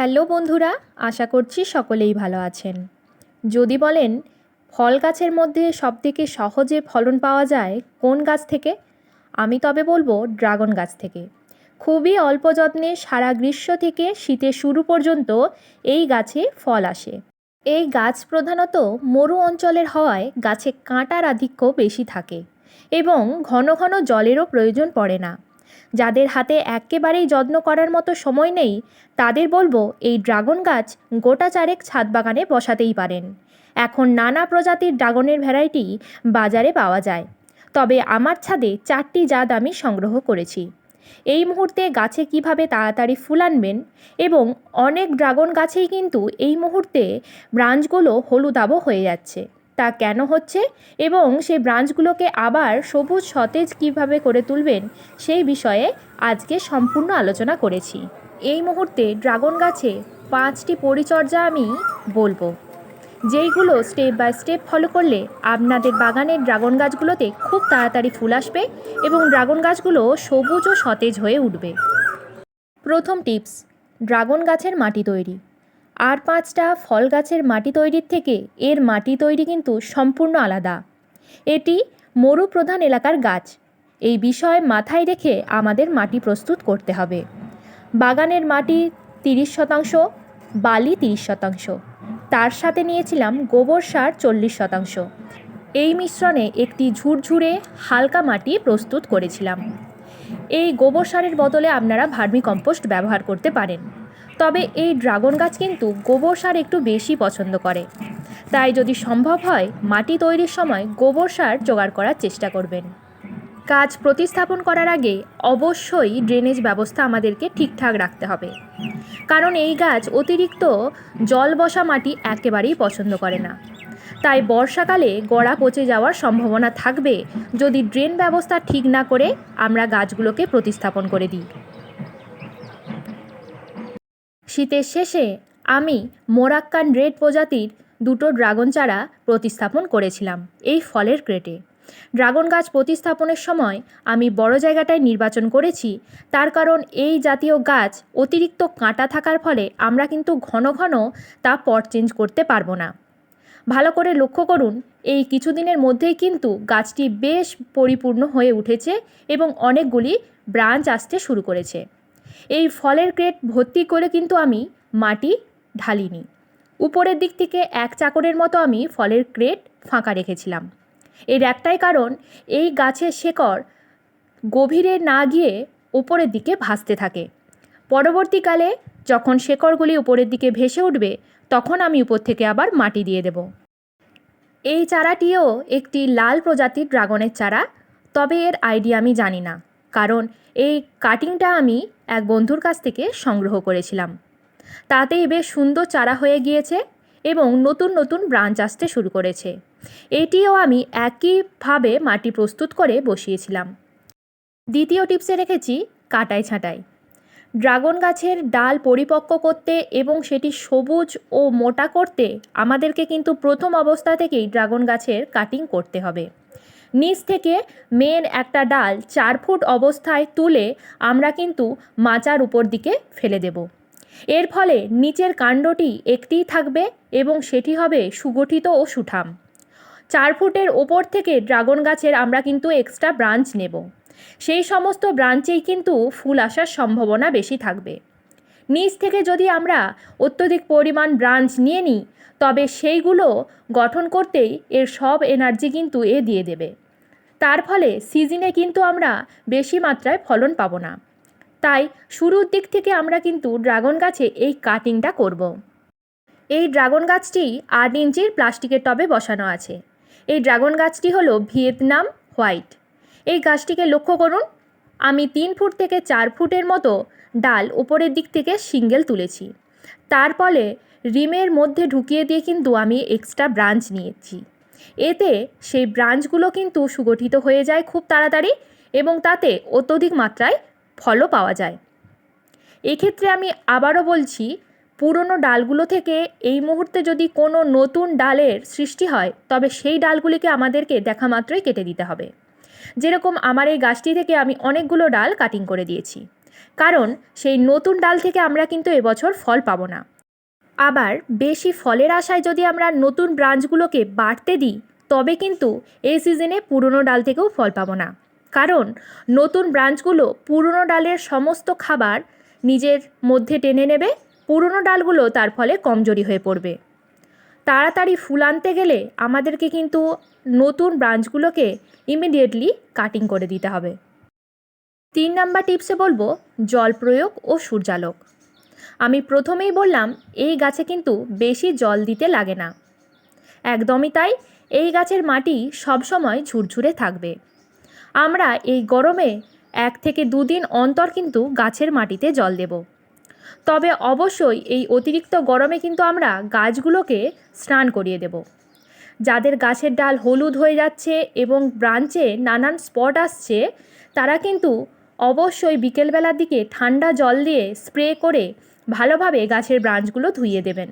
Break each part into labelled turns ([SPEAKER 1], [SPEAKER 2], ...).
[SPEAKER 1] Hello বন্ধুরা, আশা করছি সকলেই ভালো আছেন। যদি বলেন, ফল গাছের মধ্যে সবথেকে সহজে ফলন পাওয়া যায় কোন গাছ থেকে? আমি তবে বলব ড্রাগন গাছ থেকে। খুবই অল্প যত্নে সারা গ্রীষ্ম থেকে শীতের শুরু পর্যন্ত এই গাছে ফল আসে। এই গাছ প্রধানত মরু অঞ্চলের হওয়ায় গাছে কাঁটার আধিক্য বেশি থাকে এবং ঘন ঘন জলেরও প্রয়োজন পড়ে না। যাদের হাতে একেবারেই যত্ন করার মতো সময় নেই, তাদের বলব এই ড্রাগন গাছ গোটা চারেক ছাদ বাগানে বসাতেই পারেন। এখন নানা প্রজাতির ড্রাগনের ভ্যারাইটি বাজারে পাওয়া যায়। তবে আমার ছাদে চারটি জাত আমি সংগ্রহ করেছি। এই মুহূর্তে গাছে কীভাবে তাড়াতাড়ি ফুল আনবেন এবং অনেক ড্রাগন গাছেই কিন্তু এই মুহূর্তে ব্রাঞ্চগুলো হলুদাভ হয়ে যাচ্ছে। তা কেন হচ্ছে এবং সেই ব্রাঞ্চগুলোকে আবার সবুজ সতেজ কীভাবে করে তুলবেন সেই বিষয়ে আজকে সম্পূর্ণ আলোচনা করেছি। এই মুহূর্তে ড্রাগন গাছে পাঁচটি পরিচর্যা আমি বলব। যেইগুলো স্টেপ বাই স্টেপ ফলো করলে আপনাদের বাগানের ড্রাগন গাছগুলোতে খুব তাড়াতাড়ি ফুল আসবে এবং ড্রাগন গাছগুলো সবুজ ও সতেজ হয়ে উঠবে। প্রথম টিপস, ড্রাগন গাছের মাটি তৈরি। আর পাঁচটা ফল গাছের মাটি তৈরির থেকে এর মাটি তৈরি কিন্তু সম্পূর্ণ আলাদা। এটি মরু প্রধান এলাকার গাছ। এই বিষয় মাথায় রেখে আমাদের মাটি প্রস্তুত করতে হবে। বাগানের মাটি তিরিশ শতাংশ, বালি তিরিশ শতাংশ। তার সাথে নিয়েছিলাম গোবর সার চল্লিশ শতাংশ। এই মিশ্রণে একটি ঝুরঝুরে হালকা মাটি প্রস্তুত করেছিলাম। এই গোবর সারের বদলে আপনারা ভার্মি কম্পোস্ট ব্যবহার করতে পারেন। তবে এই ড্রাগন গাছ কিন্তু গোবর সার একটু বেশি পছন্দ করে। তাই যদি সম্ভব হয়, মাটি তৈরির সময় গোবর সার জোগাড় করার চেষ্টা করবেন। গাছ প্রতিস্থাপন করার আগে অবশ্যই ড্রেনেজ ব্যবস্থা আমাদেরকে ঠিকঠাক রাখতে হবে। কারণ এই গাছ অতিরিক্ত জল বসা মাটি একেবারেই পছন্দ করে না। তাই বর্ষাকালে গড়া পচে যাওয়ার সম্ভাবনা থাকবে। যদি ড্রেন ব্যবস্থা ঠিক না করে, আমরা গাছগুলোকে প্রতিস্থাপন করে দিই। শীতের শেষে আমি মোরাক্কান রেড প্রজাতির দুটো ড্রাগন চারা প্রতিস্থাপন করেছিলাম, এই ফলের ক্রেটে। ড্রাগন গাছ প্রতিস্থাপনের সময় আমি বড় জায়গাটায় নির্বাচন করেছি, তার কারণ এই জাতীয় গাছ অতিরিক্ত কাঁটা থাকার ফলে আমরা কিন্তু ঘন ঘন তা পট চেঞ্জ করতে পারব না। ভালো করে লক্ষ্য করুন, এই কিছুদিনের মধ্যেই কিন্তু গাছটি বেশ পরিপূর্ণ হয়ে উঠেছে এবং অনেকগুলি ব্রাঞ্চ আসতে শুরু করেছে। এই ফলের ক্রেট ভর্তি করে কিন্তু আমি মাটি ঢালিনি। উপরের দিক থেকে এক চাকরের মতো আমি ফলের ক্রেট ফাঁকা রেখেছিলাম। এর একটাই কারণ, এই গাছের শেকড় গভীরে না গিয়ে উপরের দিকে ভাসতে থাকে। পরবর্তীকালে যখন শেকড়গুলি উপরের দিকে ভেসে উঠবে, তখন আমি উপর থেকে আবার মাটি দিয়ে দেব। এই চারাটিও একটি লাল প্রজাতির ড্রাগনের চারা, তবে এর আইডিয়া আমি জানি না, কারণ এই কাটিংটা আমি এক বন্ধুর কাছ থেকে সংগ্রহ করেছিলাম। তাতেই বেশ সুন্দর চারা হয়ে গিয়েছে এবং নতুন নতুন ব্রাঞ্চ আসতে শুরু করেছে। এটিও আমি একইভাবে মাটি প্রস্তুত করে বসিয়েছিলাম। দ্বিতীয় টিপসে রেখেছি কাটাই ছাঁটাই। ড্রাগন গাছের ডাল পরিপক্ক করতে এবং সেটি সবুজ ও মোটা করতে আমাদেরকে কিন্তু প্রথম অবস্থা থেকেই ড্রাগন গাছের কাটিং করতে হবে। নিচ থেকে মেন একটা ডাল চার ফুট অবস্থায় তুলে আমরা কিন্তু মাচার উপর দিকে ফেলে দেব। এর ফলে নিচের কাণ্ডটি একটিই থাকবে এবং সেটি হবে সুগঠিত ও সুঠাম। চার ফুটের ওপর থেকে ড্রাগন গাছের আমরা কিন্তু এক্সট্রা ব্রাঞ্চ নেব। সেই সমস্ত ব্রাঞ্চেই কিন্তু ফুল আসার সম্ভাবনা বেশি থাকবে। নিচ থেকে যদি আমরা অত্যধিক পরিমাণ ব্রাঞ্চ নিয়ে নিই, তবে সেইগুলো গঠন করতেই এর সব এনার্জি কিন্তু এ দিয়ে দেবে। তার ফলে সিজনে কিন্তু আমরা বেশি মাত্রায় ফলন পাবো না। তাই শুরুর দিক থেকে আমরা কিন্তু ড্রাগন গাছে এই কাটিংটা করব। এই ড্রাগন গাছটি আট ইঞ্চির প্লাস্টিকের টবে বসানো আছে। এই ড্রাগন গাছটি হলো ভিয়েতনাম হোয়াইট। এই গাছটিকে লক্ষ্য করুন। আমি তিন ফুট থেকে চার ফুটের মতো ডাল উপরের দিক থেকে সিঙ্গেল তুলেছি। তার ফলে রিমের মধ্যে ঢুকিয়ে দিয়ে কিন্তু আমি এক্সট্রা ব্রাঞ্চ নিয়েছি। এতে সেই ব্রাঞ্চগুলো কিন্তু সুগঠিত হয়ে যায় খুব তাড়াতাড়ি এবং তাতে অত্যধিক মাত্রায় ফলও পাওয়া যায়। এক্ষেত্রে আমি আবারও বলছি, পুরনো ডালগুলো থেকে এই মুহূর্তে যদি কোনো নতুন ডালের সৃষ্টি হয়, তবে সেই ডালগুলিকে আমাদেরকে দেখা মাত্রই কেটে দিতে হবে। যেরকম আমার এই গাছটি থেকে আমি অনেকগুলো ডাল কাটিং করে দিয়েছি। কারণ সেই নতুন ডাল থেকে আমরা কিন্তু এবছর ফল পাবো না। আবার বেশি ফলের আশায় যদি আমরা নতুন ব্রাঞ্চগুলোকে বাড়তে দিই, তবে কিন্তু এই সিজনে পুরনো ডাল থেকেও ফল পাবো না। কারণ নতুন ব্রাঞ্চগুলো পুরনো ডালের সমস্ত খাবার নিজের মধ্যে টেনে নেবে, পুরনো ডালগুলো তার ফলে কমজোরি হয়ে পড়বে। তাড়াতাড়ি ফুল আনতে গেলে আমাদেরকে কিন্তু নতুন ব্রাঞ্চগুলোকে ইমিডিয়েটলি কাটিং করে দিতে হবে। তিন নাম্বার টিপসে বলব, জল প্রয়োগ ও সূর্যালোক। আমি প্রথমেই বললাম, এই গাছে কিন্তু বেশি জল দিতে লাগে না। একদমই তাই, এই গাছের মাটি সবসময় ঝুরঝুরে থাকবে। আমরা এই গরমে এক থেকে দুদিন অন্তর কিন্তু গাছের মাটিতে জল দেব। তবে অবশ্যই এই অতিরিক্ত গরমে কিন্তু আমরা গাছগুলোকে স্নান করিয়ে দেব। যাদের গাছের ডাল হলুদ হয়ে যাচ্ছে এবং ব্রাঞ্চে নানান স্পট আসছে, তারা কিন্তু অবশ্যই বিকেলবেলার দিকে ঠান্ডা জল দিয়ে স্প্রে করে ভালোভাবে গাছের ব্রাঞ্চগুলো ধুইয়ে দেবেন।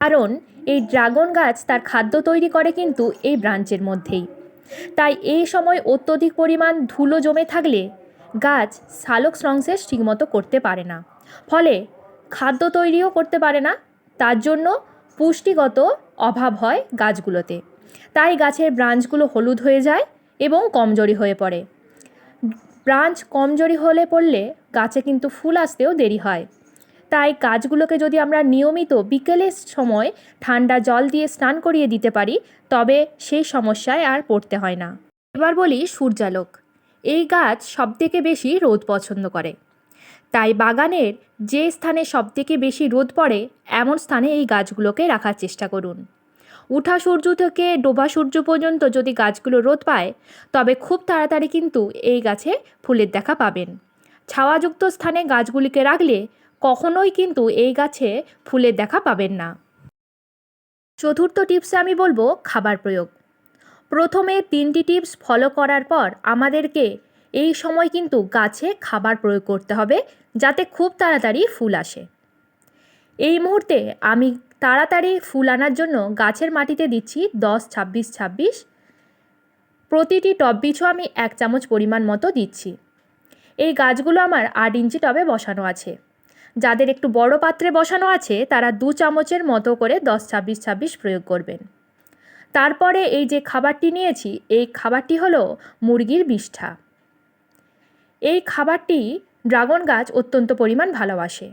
[SPEAKER 1] কারণ এই ড্রাগন গাছ তার খাদ্য তৈরি করে কিন্তু এই ব্রাঞ্চের মধ্যেই। তাই এই সময় অত্যধিক পরিমাণ ধুলো জমে থাকলে গাছ সালোক সংশ্লেষ ঠিকমতো করতে পারে না। ফলে খাদ্য তৈরিও করতে পারে না। তার জন্য পুষ্টিগত অভাব হয় গাছগুলোতে। তাই গাছের ব্রাঞ্চগুলো হলুদ হয়ে যায় এবং কমজোরি হয়ে পড়ে। ব্রাঞ্চ কমজোরি হলে পড়লে গাছে কিন্তু ফুল আসতেও দেরি হয়। তাই গাছগুলোকে যদি আমরা নিয়মিত বিকেলের সময় ঠান্ডা জল দিয়ে স্নান করিয়ে দিতে পারি, তবে সেই সমস্যায় আর পড়তে হয় না। এবার বলি সূর্যালোক। এই গাছ সবথেকে বেশি রোদ পছন্দ করে। তাই বাগানের যে স্থানে সবথেকে বেশি রোদ পড়ে, এমন স্থানে এই গাছগুলোকে রাখার চেষ্টা করুন। উঠা সূর্য থেকে ডোবা সূর্য পর্যন্ত যদি গাছগুলো রোদ পায়, তবে খুব তাড়াতাড়ি কিন্তু এই গাছে ফুলের দেখা পাবেন। ছাওয়াযুক্ত স্থানে গাছগুলিকে রাখলে কখনোই কিন্তু এই গাছে ফুলের দেখা পাবেন না। চতুর্থ টিপসে আমি বলব, খাবার প্রয়োগ। প্রথমে তিনটি টিপস ফলো করার পর আমাদেরকে এই সময় কিন্তু গাছে খাবার প্রয়োগ করতে হবে যাতে খুব তাড়াতাড়ি ফুল আসে। এই মুহূর্তে আমি তাড়াতাড়ি ফুল আনার জন্য গাছের মাটিতে দিচ্ছি দশ, ছাব্বিশ ছাব্বিশ। প্রতিটি টব পিছু আমি এক চামচ পরিমাণ মতো দিচ্ছি। এই গাছগুলো আমার আট ইঞ্চি টবে বসানো আছে। যাদের একটু বড় পাত্রে বসানো আছে, তারা দু চামচের মতো করে দশ, ছাব্বিশ ছাব্বিশ প্রয়োগ করবেন। তারপরে এই যে খাবারটি নিয়েছি, এই খাবারটি হলো মুরগির বিষ্ঠা এই খাবারটি ড্রাগন গাছ অত্যন্ত পরিমাণ ভালোবাসে।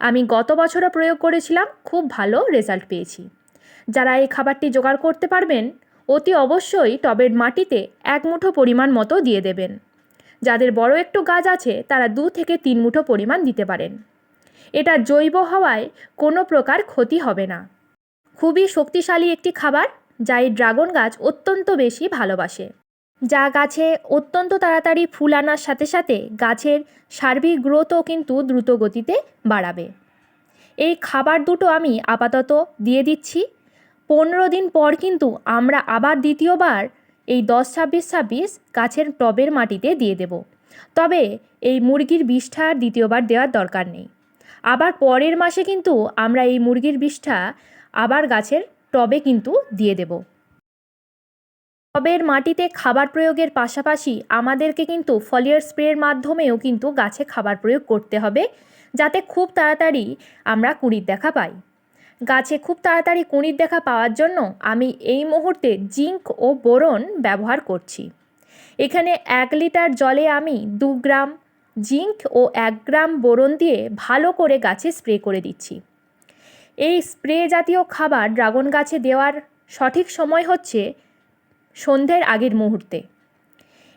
[SPEAKER 1] আমি গত বছরও প্রয়োগ করেছিলাম, খুব ভালো রেজাল্ট পেয়েছি। যারা এই খাবারটি জোগাড় করতে পারবেন, অতি অবশ্যই টবের মাটিতে এক মুঠো পরিমাণ মতো দিয়ে দেবেন। যাদের বড় একটু গাছ আছে, তারা দু থেকে তিন মুঠো পরিমাণ দিতে পারেন। এটা জৈব হওয়ায় কোনো প্রকার ক্ষতি হবে না। খুবই শক্তিশালী একটি খাবার, যা এই ড্রাগন গাছ অত্যন্ত বেশি ভালোবাসে। যা গাছে অত্যন্ত তাড়াতাড়ি ফুল আনার সাথে সাথে গাছের সার্বিক গ্রোথও কিন্তু দ্রুত গতিতে বাড়াবে। এই খাবার দুটো আমি আপাতত দিয়ে দিচ্ছি। পনেরো দিন পর কিন্তু আমরা আবার দ্বিতীয়বার এই দশ ছাব্বিশ ছাব্বিশ গাছের টবের মাটিতে দিয়ে দেব। তবে এই মুরগির বিষটা আর দ্বিতীয়বার দেওয়ার দরকার নেই। আবার পরের মাসে কিন্তু আমরা এই মুরগির বিষটা আবার গাছের টবে কিন্তু দিয়ে দেব। টবের মাটিতে খাবার প্রয়োগের পাশাপাশি আমাদেরকে কিন্তু ফলিয়ার স্প্রের মাধ্যমেও কিন্তু গাছে খাবার প্রয়োগ করতে হবে, যাতে খুব তাড়াতাড়ি আমরা কুঁড়ির দেখা পাই। গাছে খুব তাড়াতাড়ি কুঁড়ির দেখা পাওয়ার জন্য আমি এই মুহূর্তে জিঙ্ক ও বোরন ব্যবহার করছি। এখানে এক লিটার জলে আমি দু গ্রাম জিঙ্ক ও এক গ্রাম বোরন দিয়ে ভালো করে গাছে স্প্রে করে দিচ্ছি। এই স্প্রে জাতীয় খাবার ড্রাগন গাছে দেওয়ার সঠিক সময় হচ্ছে সন্ধ্যের আগের মুহূর্তে।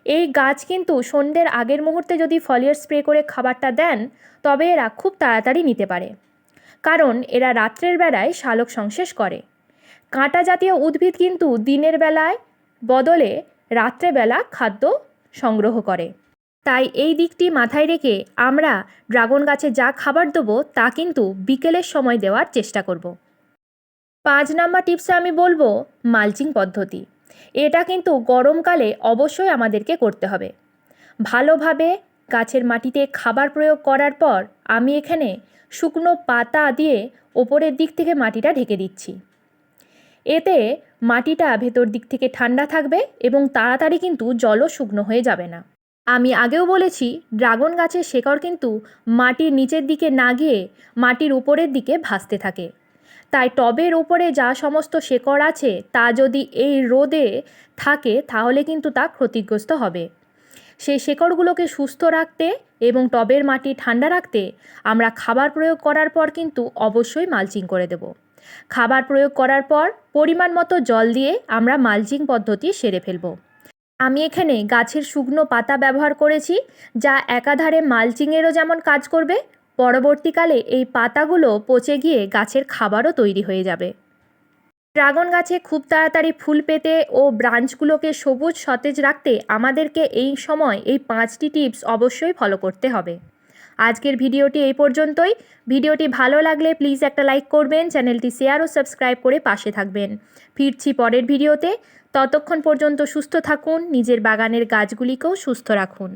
[SPEAKER 1] এই গাছ কিন্তু সন্ধ্যের আগের মুহূর্তে যদি ফলিয়ার স্প্রে করে খাবারটা দেন, তবে এরা খুব তাড়াতাড়ি নিতে পারে। কারণ এরা রাত্রের বেলায় শালক সংশ্লেষ করে। কাঁটা জাতীয় উদ্ভিদ কিন্তু দিনের বেলায় বদলে রাত্রেবেলা খাদ্য সংগ্রহ করে। তাই এই দিকটি মাথায় রেখে আমরা ড্রাগন গাছে যা খাবার দেবো, তা কিন্তু বিকেলের সময় দেওয়ার চেষ্টা করব। পাঁচ নাম্বার টিপসে আমি বলব মালচিং পদ্ধতি। এটা কিন্তু গরমকালে অবশ্যই আমাদেরকে করতে হবে। ভালোভাবে গাছের মাটিতে খাবার প্রয়োগ করার পর আমি এখানে শুকনো পাতা দিয়ে ওপরের দিক থেকে মাটিটা ঢেকে দিচ্ছি। এতে মাটিটা ভেতর দিক থেকে ঠান্ডা থাকবে এবং তাড়াতাড়ি কিন্তু জলও শুকনো হয়ে যাবে না। আমি আগেও বলেছি, ড্রাগন গাছের শেকড় কিন্তু মাটির নিচের দিকে না গিয়ে মাটির উপরের দিকে ভাসতে থাকে। তাই টবের ওপরে যা সমস্ত শেকড় আছে তা যদি এই রোদে থাকে, তাহলে কিন্তু তা ক্ষতিগ্রস্ত হবে। সেই শেকড়গুলোকে সুস্থ রাখতে এবং টবের মাটি ঠান্ডা রাখতে আমরা খাবার প্রয়োগ করার পর কিন্তু অবশ্যই মালচিং করে দেব। খাবার প্রয়োগ করার পর পরিমাণ মতো জল দিয়ে আমরা মালচিং পদ্ধতি সেরে ফেলব। আমি এখানে গাছের শুকনো পাতা ব্যবহার করেছি, যা একাধারে মালচিংয়েরও যেমন কাজ করবে পরবর্তীকালে এই পাতাগুলো পচে গিয়ে গাছের খাবারও তৈরি হয়ে যাবে। ড্রাগন গাছে খুব তাড়াতাড়ি ফুল পেতে ও ব্রাঞ্চগুলোকে সবুজ সতেজ রাখতে আমাদেরকে এই সময় এই পাঁচটি টিপস অবশ্যই ফলো করতে হবে। আজকের ভিডিওটি এই পর্যন্তই। ভিডিওটি ভালো লাগলে প্লিজ একটা লাইক করবেন, চ্যানেলটি শেয়ার ও সাবস্ক্রাইব করে পাশে থাকবেন। ফিরছি পরের ভিডিওতে। ততক্ষণ পর্যন্ত সুস্থ থাকুন, নিজের বাগানের গাছগুলিকেও সুস্থ রাখুন।